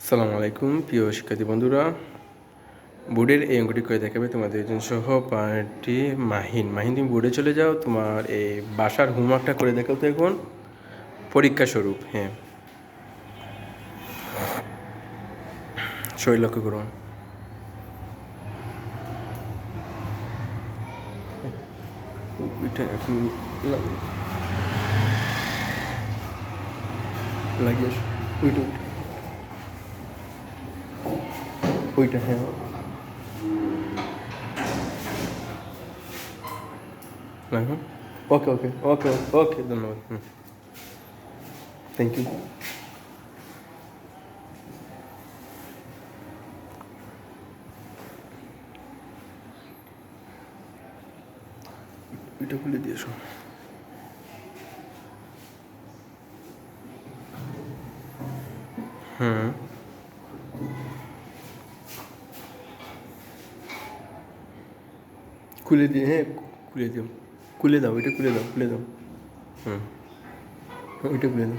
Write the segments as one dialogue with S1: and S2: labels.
S1: আসসালামু আলাইকুম, প্রিয় শিক্ষার্থী বন্ধুরা। বোর্ডের এই অঙ্কটি করে দেখাবে তোমাদের একজন সহ পার্টি মাহিন। মাহিন, তুমি বোর্ডে চলে যাও, তোমার এই বাসার হোমওয়ার্কটা করে দেখাও তো এখন। পরীক্ষা স্বরূপ হ্যাঁ। শরীর লক্ষ্য করুন। লাগিয়ে আসো। ওইটা হ্যাঁ। ওকে ওকে ওকে ওকে ধন্যবাদ হুম। থ্যাংক ইউ এটা খুলে দিয়েছ হুম। খুলে দিয়ে হ্যাঁ খুলে দিও। খুলে দাও, ওইটা খুলে দাও খুলে দাও। হুম ওইটা খুলে দাও।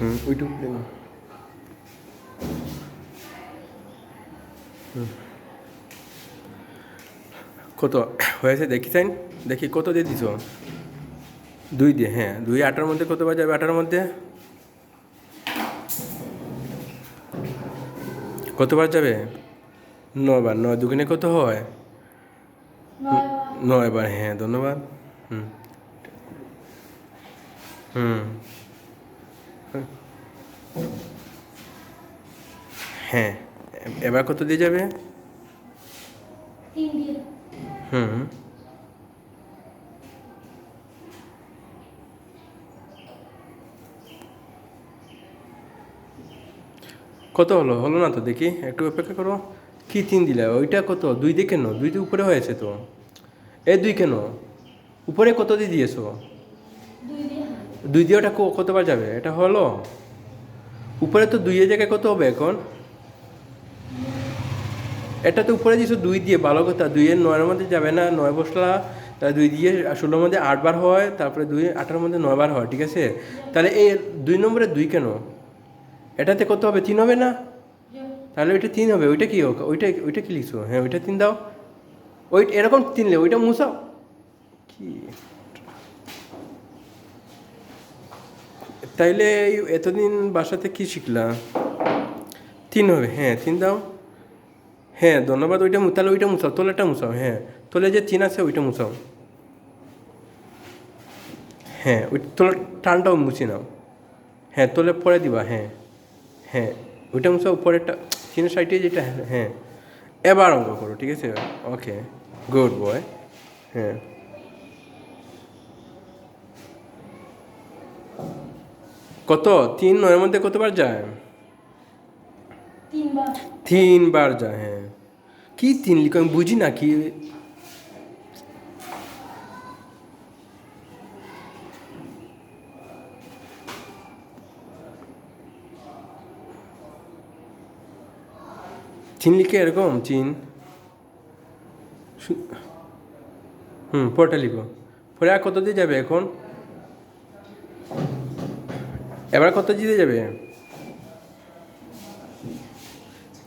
S1: হুম ওইটা খুলে দাও। হুম। কত হয়েছে? দেখি চাইন দেখি কত দিয়ে দিছ? দুই দিয়ে হ্যাঁ দুই আটার মধ্যে কত বাজাবে আটার মধ্যে? কতবার যাবে? নবার নয় দুগুণে কত হয়? নয় বার হ্যাঁ ধন্যবাদ। হুম। হুম। হ্যাঁ এবার কত দিয়ে যাবে? হুম। কত হলো? হলো না তো দেখি একটু অপেক্ষা করো। কি তিন দিলে? ওইটা কত? দুই দিয়ে কেন? দুই দিয়ে উপরে হয়েছে তো। এ দুই কেন? উপরে কত দিয়ে দিয়েছ?
S2: দুই দিয়ে।
S1: ওটা কতবার যাবে? এটা হলো? উপরে তো দুইয়ের জায়গায় কত হবে এখন? এটা তো উপরে দিয়েছ দুই দিয়ে ভালো কথা। দুইয়ের নয়ের মধ্যে যাবে না নয় বসলা তাহলে দুই দিয়ে ষোলোর মধ্যে আটবার হয় তারপরে দুই আটের মধ্যে নয়বার হয় ঠিক আছে? তাহলে এই দুই নম্বরে দুই কেন? এটাতে কত হবে? তিন হবে না? তাহলে ওইটা তিন হবে, ওইটা কি হোক? ওইটা ওইটা কি লিখছো? হ্যাঁ ওইটা তিন দাও। ওই, এরকম তিনলে ওইটা মুছাও। কি? তাইলে এতদিন বাসাতে কি শিখলা? তিন হবে হ্যাঁ তিন দাও। হ্যাঁ ধন্যবাদ, ওইটা তাহলে ওইটা মুছাও তোলেটা মুছাও হ্যাঁ। তোলে যে তিন আছে, ওইটা মুছাও। হ্যাঁ ওই তোলে টানটাও মুছে নাও। হ্যাঁ তোলে পরে দিবা হ্যাঁ। হ্যাঁ ওইটা মুছাও, পরেরটা তিনের সাইটে যেটা হ্যাঁ। এবার অঙ্ক করো ঠিক আছে? ওকে গুড বয় হ্যাঁ। কত? তিন নয়ের মধ্যে কতবার যায়?
S2: তিনবার
S1: যায় হ্যাঁ। কি তিন লিখো? আমি বুঝি না কি চিন লিখে এরকম? চিন। হুম পরটা লিখো। পরে আর কত দিয়ে যাবে এখন? এবার কত দিয়ে যাবে?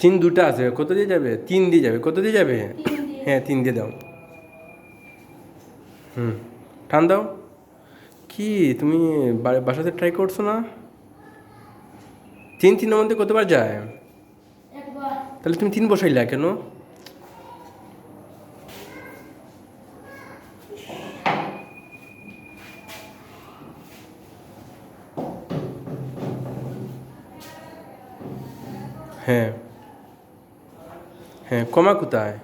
S1: তিন দুটা আছে কত দিয়ে যাবে? তিন দিয়ে যাবে। কত দিয়ে যাবে? হ্যাঁ তিন দিয়ে দাও। হুম টান দাও। কি তুমি বাসাতে ট্রাই করছ না? তিন তিনের মধ্যে কতবার যায়? তাহলে তুমি তিন বসাইলা কেন? হ্যাঁ। হ্যাঁ কমা কোথায়?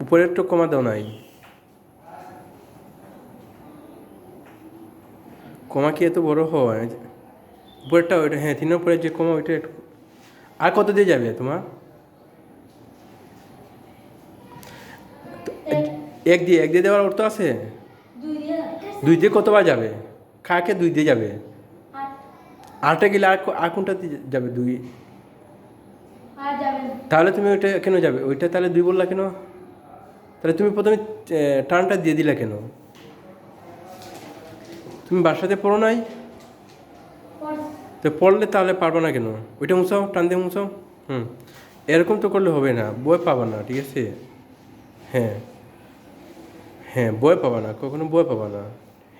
S1: উপরের তো কমা দাও নাই। কমা কি এত বড় হয়? উপরেরটা ওইটা হ্যাঁ তিনের উপরে যে কমা, ওইটা একটু আর কত দিয়ে যাবে তোমার?
S2: এক।
S1: দিয়ে এক দিয়ে দেওয়ার অর্থ আছে?
S2: দুই দিয়ে।
S1: কতবার যাবে? কাকে দুই দিয়ে যাবে?
S2: আট।
S1: গেলে আর আর কোনটা দিয়ে যাবে দুই? তাহলে তুমি ওইটা কেন যাবে? ওইটা তাহলে দুই বললা কেন? তাহলে তুমি প্রথমে টার্নটা দিয়ে দিলা কেন? তুমি বাসাতে পড়ো নাই? তো পড়লে তাহলে পারবে না কেন? ওইটা মুছাও, টান দিয়ে মুছাও? হুম। এরকম তো করলে হবে না, বই পাবা না, ঠিক আছে? হ্যাঁ। হ্যাঁ বই পাবা না, কখনো বই পাবা না।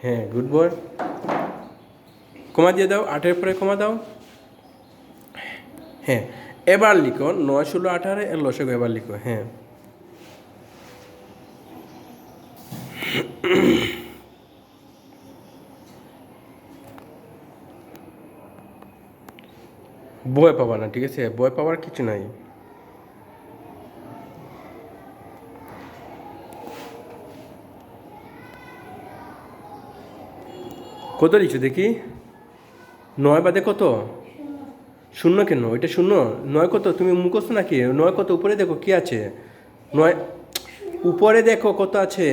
S1: হ্যাঁ গুড বয় কমা দিয়ে দাও, আটের পরে কমা দাও। হ্যাঁ এবার লিখো, নয়, ষোলো, আঠারো, এর লসগো এবার লিখো হ্যাঁ। বই পাবা না, ঠিক আছে? বই পাওয়ার কিছু নাই। কত লিখছো দেখি? নয় বাদে কত? শূন্য কেন? ওইটা শূন্য? নয় কত? তুমি মুখস্থ নাকি? নয় কত? উপরে দেখো কি আছে? নয় উপরে দেখো কত আছে।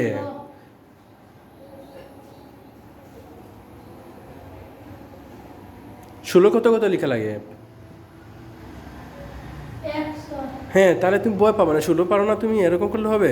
S1: ষোলো কত কত লেখা লাগে
S2: একশো
S1: হ্যাঁ তাহলে তুমি ভয় পাবে না শুনতে পারো না তুমি এরকম করলে হবে?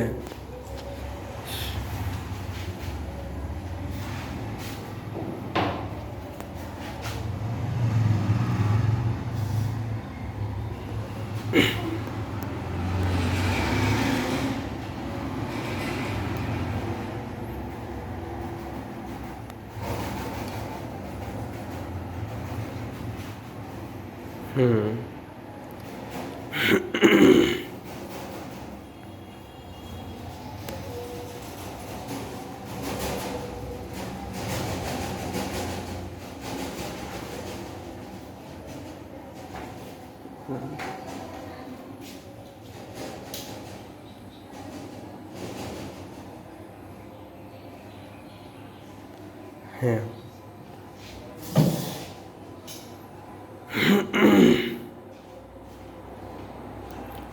S1: হ্যাঁ।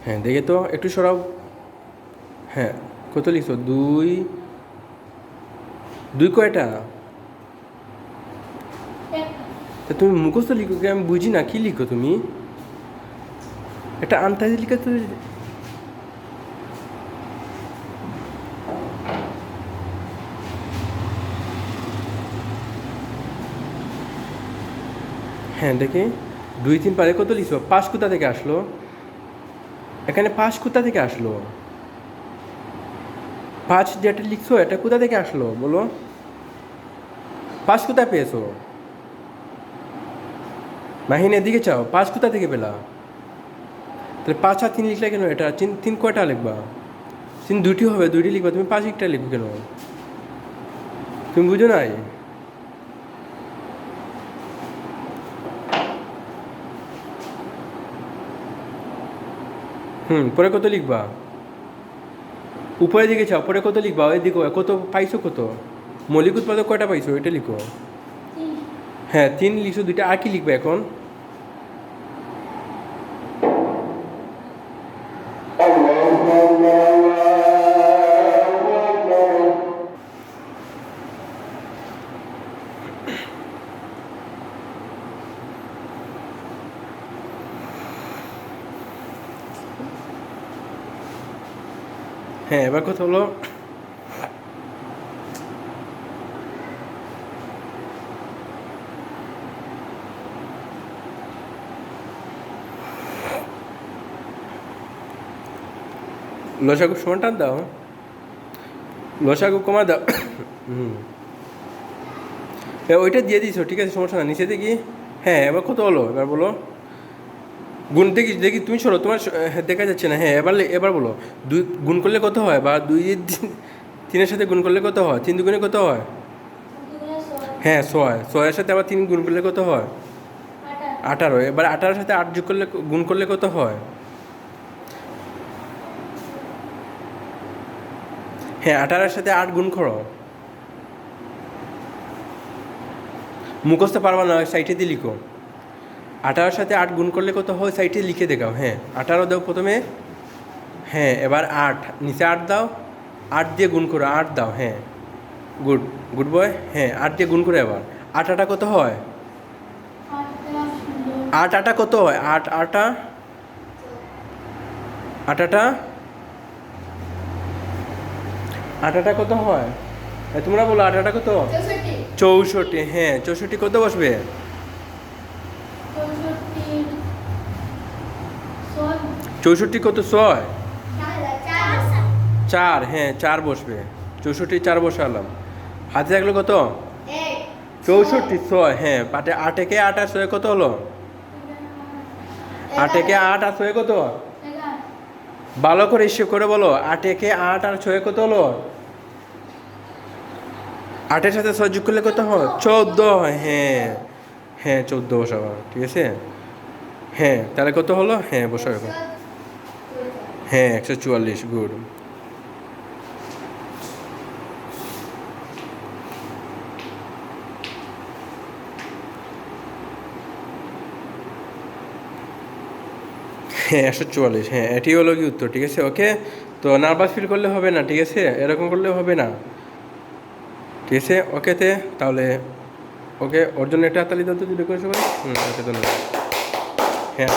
S1: হ্যাঁ দেখে তো একটু সরাও। হ্যাঁ কত লিখছো? দুই দুই কয়টা? তা তুমি মুখস্থ লিখো কি? আমি বুঝি না, কি লিখো তুমি? একটা আন্তাজি লিখে তো হ্যাঁ দেখি। দুই, তিন পারে কত লিখছো? পাঁচ কোথা থেকে আসলো? এখানে পাঁচ কোথা থেকে আসলো? পাঁচ যেটা লিখছো, এটা কোথা থেকে আসলো? বলো। পাঁচ কোথায় পেয়েছ? মাহিন, এদিকে চাও? পাঁচ কোথা থেকে পেলা? তাহলে পাঁচ আর তিন লিখলে কেন? এটা তিন তিন কয়টা লিখবা? তিন দুটি হবে দুটি লিখবা। তুমি পাঁচ একটা লিখবে কেন? তুমি বুঝো নাই? হুম পরে কত লিখবা? উপরে দিকে চাও পরে কত লিখবা? ওই দিকে কত পাইছো কত? মৌলিক উৎপাদক কয়টা পাইছো? ওইটা লিখো। হ্যাঁ তিন লিখছো দুইটা। আর কি লিখবে এখন? হ্যাঁ এবার কথা হলো লসাগু সমানটা দাও লসাগু কমা দাও হুম। এ, ওইটা দিয়ে দিছো ঠিক আছে সমস্যা না নিচে দেখি। হ্যাঁ এবার কত হলো? এবার বলো। গুণ দেখি দেখি তুমি সরো তোমার হ্যাঁ, দেখা যাচ্ছে না। হ্যাঁ এবার এবার বলো। দুই গুণ করলে কত হয়? বা দুই তিনের সাথে গুণ করলে কত হয়? তিন দুগুণে কত হয়? হ্যাঁ ছয়। ছয়ের সাথে আবার তিন গুণ করলে কত হয়?
S2: আঠারো।
S1: এবার আঠারোর সাথে আট যোগ করলে গুণ করলে কত হয়? হ্যাঁ আঠারোর সাথে আট গুণ করো। মুখস্থ পারবা না সাইটে দিয়ে লিখো। আঠারোর সাথে আট গুণ করলে কত হয়? সাইটে লিখে দেখাও হ্যাঁ। আঠারো দাও প্রথমে। হ্যাঁ এবার আট। নিচে আট দাও। আট দিয়ে গুণ করো আট দাও হ্যাঁ। গুড গুড বয় হ্যাঁ আট দিয়ে গুণ করে এবার। আট আটা কত হয়? আট আটা কত হয়? আট আটা। আটাটা আটাটা কত হয়? তোমরা বলো আটাটা কত?
S2: চৌষট্টি।
S1: চৌষট্টি হ্যাঁ চৌষট্টি কত বসবে? চৌষট্টি কত? ছয়।
S2: চার।
S1: হ্যাঁ চার বসবে। চৌষট্টি চার বসালাম। হাতে থাকল কত? চৌষট্টি ছয় হ্যাঁ পাটে আটেকে আট আর ছয় কত হলো? আটেকে আট আর ছয় কত? ভালো করে হিসেব করে বলো আটেকে আট আর ছয় কত হলো? আটের সাথে ছয় যোগ করলে কত হয়? চোদ্দ হয় হ্যাঁ হ্যাঁ চোদ্দ বসাবো ঠিক আছে? হ্যাঁ তাহলে কত হলো? হ্যাঁ বসাবো। হ্যাঁ একশো চুয়াল্লিশ গুড হ্যাঁ একশো চুয়াল্লিশ হ্যাঁ এটি হলো কি উত্তর, ঠিক আছে ওকে তো নার্ভাস ফিল করলে হবে না, ঠিক আছে? এরকম করলে হবে না। ঠিক আছে ওকেতে তাহলে ওকে ওর জন্য একটা হাতালি দাও তো যদি করে সবাই হুম, ওকে, ধন্যবাদ। হ্যাঁ।